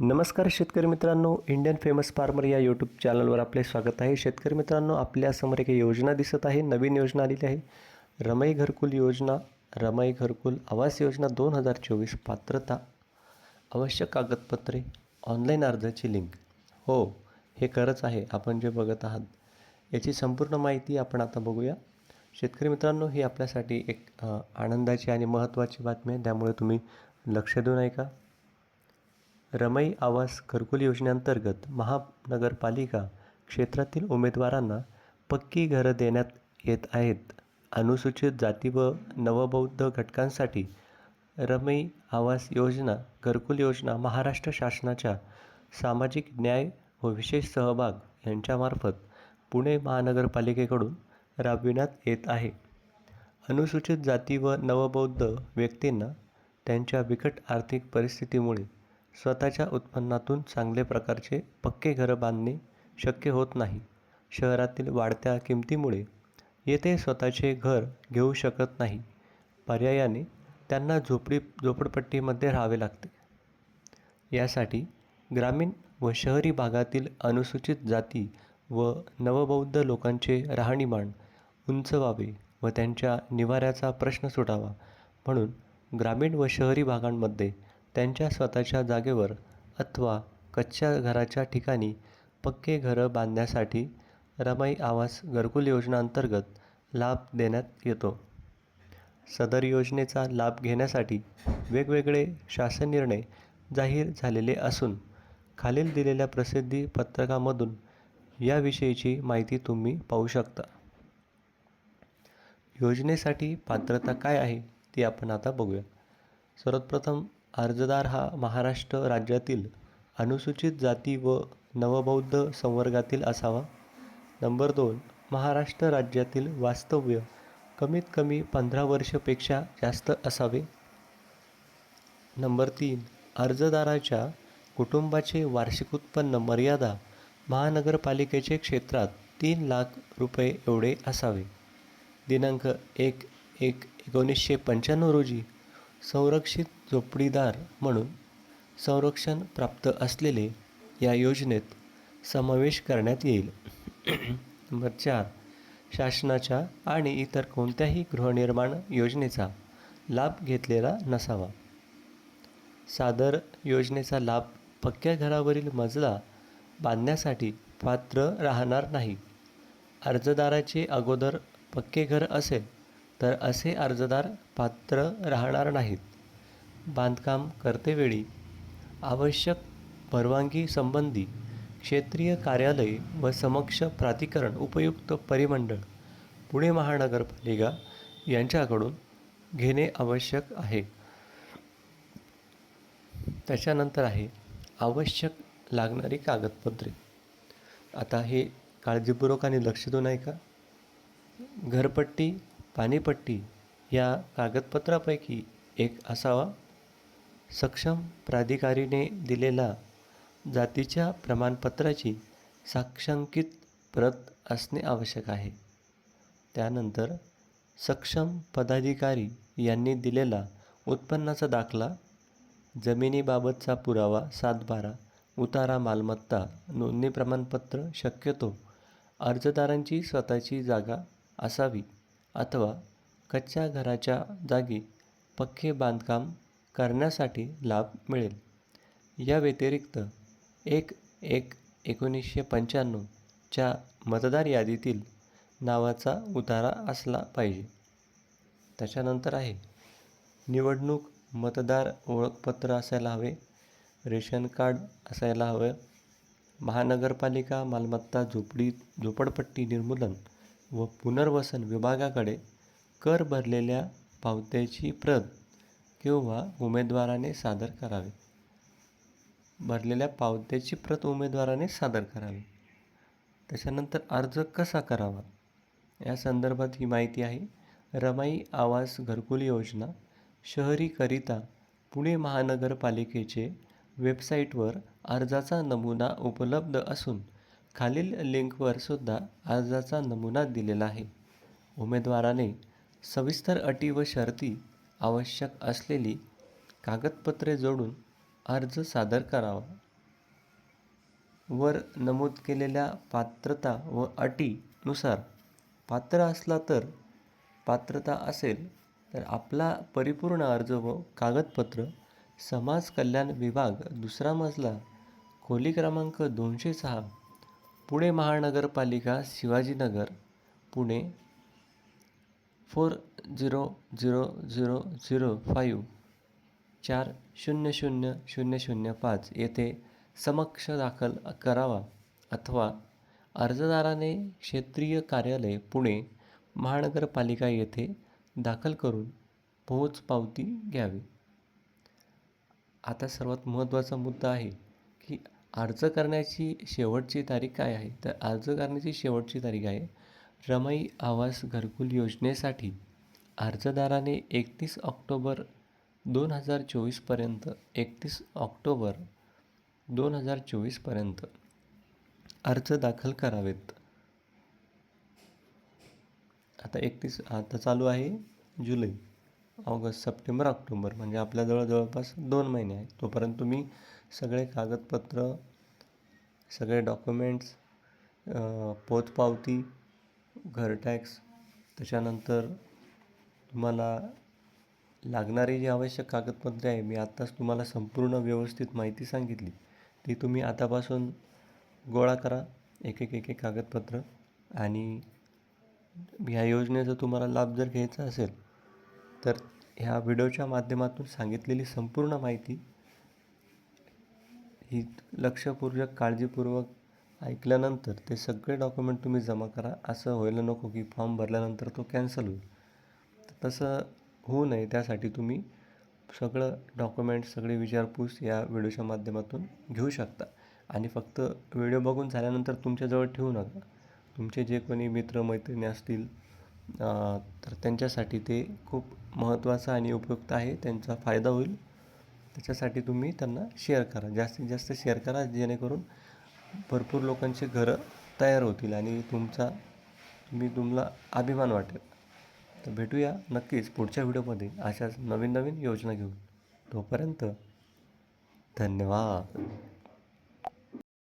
नमस्कार शेतकरी मित्रांनो इंडियन फेमस फार्मर या यूट्यूब चॅनलवर आपले स्वागत आहे. शेतकरी मित्रांनो आपल्यासमोर एक योजना दिसत आहे नवीन योजना आलेली आहे. रमई घरकुल योजना रमई घरकुल आवास योजना दोन हजार चोवीस पात्रता आवश्यक कागदपत्रे ऑनलाईन अर्जाची लिंक हो हे खरंच आहे आपण जे बघत आहात याची संपूर्ण माहिती आपण आता बघूया. शेतकरी मित्रांनो ही आपल्यासाठी एक आनंदाची आणि महत्त्वाची बातमी आहे त्यामुळे तुम्ही लक्ष देऊन ऐका. रमई आवास घरकुल योजनेअंतर्गत महानगरपालिका क्षेत्रातील उमेदवारांना पक्की घरं देण्यात येत आहेत. अनुसूचित जाती व नवबौद्ध घटकांसाठी रमई आवास योजना घरकुल योजना महाराष्ट्र शासनाच्या सामाजिक न्याय व विशेष सहभाग यांच्यामार्फत पुणे महानगरपालिकेकडून राबविण्यात येत आहे. अनुसूचित जाती व नवबौद्ध व्यक्तींना त्यांच्या बिकट आर्थिक परिस्थितीमुळे स्वतःच्या उत्पन्नातून चांगले प्रकारचे पक्के घरं बांधणे शक्य होत नाही. शहरातील वाढत्या किमतीमुळे येथे स्वतःचे घर घेऊ शकत नाही. पर्यायाने त्यांना झोपडी झोपडपट्टीमध्ये राहावे लागते. यासाठी ग्रामीण व शहरी भागातील अनुसूचित जाती व नवबौद्ध लोकांचे राहणीमान उंच व्हावे व त्यांच्या निवाऱ्याचा प्रश्न सुटावा म्हणून ग्रामीण व शहरी भागांमध्ये त्यांच्या स्वतःच्या जागेवर अथवा कच्च्या घराच्या ठिकाणी पक्के घरं बांधण्यासाठी रमाई आवास घरकुल योजनांतर्गत लाभ देण्यात येतो. सदर योजनेचा लाभ घेण्यासाठी वेगवेगळे शासन निर्णय जाहीर झालेले असून खालील दिलेल्या प्रसिद्धी पत्रकामधून याविषयीची माहिती तुम्ही पाहू शकता. योजनेसाठी पात्रता काय आहे ती आपण आता बघूया. सर्वप्रथम अर्जदार हा महाराष्ट्र राज्यातील अनुसूचित जाती व नवबौद्ध संवर्गातील असावा. नंबर दोन महाराष्ट्र राज्यातील वास्तव्य कमीत कमी पंधरा वर्षपेक्षा जास्त असावे. नंबर तीन अर्जदाराच्या कुटुंबाचे वार्षिक उत्पन्न मर्यादा महानगरपालिकेचे क्षेत्रात तीन लाख रुपये एवढे असावे. दिनांक एक एक एकोणीसशे पंच्याण्णव रोजी संरक्षित झोपडीदार म्हणून संरक्षण प्राप्त असलेले या योजनेत समावेश करण्यात येईल. नंबर चार शासनाच्या आणि इतर कोणत्याही गृहनिर्माण योजनेचा लाभ घेतलेला नसावा. सादर योजनेचा लाभ पक्क्या घरावरील मजला बांधण्यासाठी पात्र राहणार नाही. अर्जदाराचे अगोदर पक्के घर असेल तर असे अर्जदार पात्र राहणार नाहीत. बांधकाम करतेवेळी आवश्यक परवानगी संबंधी क्षेत्रीय कार्यालय व समक्ष प्राधिकरण उपयुक्त परिमंडळ पुणे महानगरपालिका यांच्याकडून घेणे आवश्यक आहे. त्याच्यानंतर आहे आवश्यक लागणारी कागदपत्रे. आता हे काळजीपूर्वक आणि लक्ष देऊन का? घरपट्टी पाणीपट्टी या कागदपत्रापैकी एक असावा. सक्षम प्राधिकारीने दिलेला जातीच्या प्रमाणपत्राची साक्षांकित प्रत असणे आवश्यक आहे. त्यानंतर सक्षम पदाधिकारी यांनी दिलेला उत्पन्नाचा दाखला जमिनीबाबतचा पुरावा सातबारा उतारा मालमत्ता नोंदणी प्रमाणपत्र शक्यतो अर्जदारांची स्वतःची जागा असावी अथवा कच्च्या घराच्या जागी पक्के बांधकाम करण्यासाठी लाभ मिळेल. या व्यतिरिक्त एक एक एकोणीसशे पंच्याण्णवच्या मतदार यादीतील नावाचा उतारा असला पाहिजे. त्याच्यानंतर आहे निवडणूक मतदार ओळखपत्र असायला हवे रेशन कार्ड असायला हवं महानगरपालिका मालमत्ता झोपडी झोपडपट्टी निर्मूलन व पुनर्वसन विभागाकडे कर भरलेल्या पावत्याची प्रत किंवा उमेदवाराने सादर करावे. भरलेल्या पावत्याची प्रत उमेदवाराने सादर करावी. त्याच्यानंतर अर्ज कसा करावा? या संदर्भात ही माहिती आहे. रमाई आवास घरकुल योजना शहरीकरिता पुणे महानगरपालिकेचे वेबसाईटवर अर्जाचा नमुना उपलब्ध असून खालील लिंकवर सुद्धा अर्जाचा नमुना दिलेला आहे. उमेदवाराने सविस्तर अटी व शर्ती आवश्यक असलेली कागदपत्रे जोडून अर्ज सादर करावा. वर नमूद केलेल्या पात्रता व अटीनुसार पात्र असला तर पात्रता असेल तर आपला परिपूर्ण अर्ज व कागदपत्र समाज कल्याण विभाग दुसरा मजला खोली क्रमांक दोनशे सहा पुणे महानगरपालिका Shivajinagar Pune four zero zero zero zero five चार शून्य शून्य शून्य शून्य पाच येथे समक्ष दाखल करावा अथवा अर्जदाराने क्षेत्रीय कार्यालय पुणे महानगरपालिका येथे दाखल करून पोहोचपावती घ्यावी. आता सर्वात महत्त्वाचा मुद्दा आहे की अर्ज करण्याची शेवटची तारीख काय आहे? तर अर्ज करण्याची शेवटची तारीख आहे रमाई आवास घरकुल योजनेसाठी. अर्जदाराने एकतीस ऑक्टोबर दोन हजार चोवीसपर्यंत एकतीस ऑक्टोबर दोन हजार चोवीसपर्यंत अर्ज दाखल करावेत. आता एकतीस आता चालू आहे जुलै ऑगस्ट सप्टेंबर ऑक्टोबर म्हणजे आपल्याजवळ जवळपास दोन महिने आहेत. तोपर्यंत तुम्ही सगळे कागदपत्र सगळे डॉक्युमेंट्स पोचपावती घर टॅक्स त्याच्यानंतर तुम्हाला लागणारी जी आवश्यक कागदपत्रे आहे मी आत्ताच तुम्हाला संपूर्ण व्यवस्थित माहिती सांगितली. ती तुम्ही आतापासून गोळा करा एक एक एक एक कागदपत्र. आणि ह्या योजनेचा तुम्हाला लाभ जर घ्यायचा असेल तर ह्या व्हिडिओच्या माध्यमातून सांगितलेली संपूर्ण माहिती ही लक्षपूर्वक काळजीपूर्वक ऐकल्यानंतर ते सगळे डॉक्युमेंट तुम्ही जमा करा. असं व्हायला नको की फॉर्म भरल्यानंतर तो कॅन्सल होईल. तसं होऊ नये त्यासाठी तुम्ही सगळं डॉक्युमेंट्स सगळे विचारपूस या व्हिडिओच्या माध्यमातून घेऊ शकता. आणि फक्त व्हिडिओ बघून झाल्यानंतर तुमच्याजवळ ठेवू नका. तुमचे जे कोणी मित्रमैत्रिणी असतील तर त्यांच्यासाठी ते खूप महत्त्वाचं आणि उपयुक्त आहे. त्यांचा फायदा होईल. त्याच्यासाठी तुम्ही त्यांना शेअर करा. जास्तीत जास्त शेअर करा जेणेकरून भरपूर लोकांचे घरं तयार होतील आणि तुमचा तुम्ही तुम्हाला अभिमान वाटेल. तर भेटूया नक्कीच पुढच्या व्हिडिओमध्ये अशाच नवीन नवीन योजना घेऊन. तोपर्यंत धन्यवाद.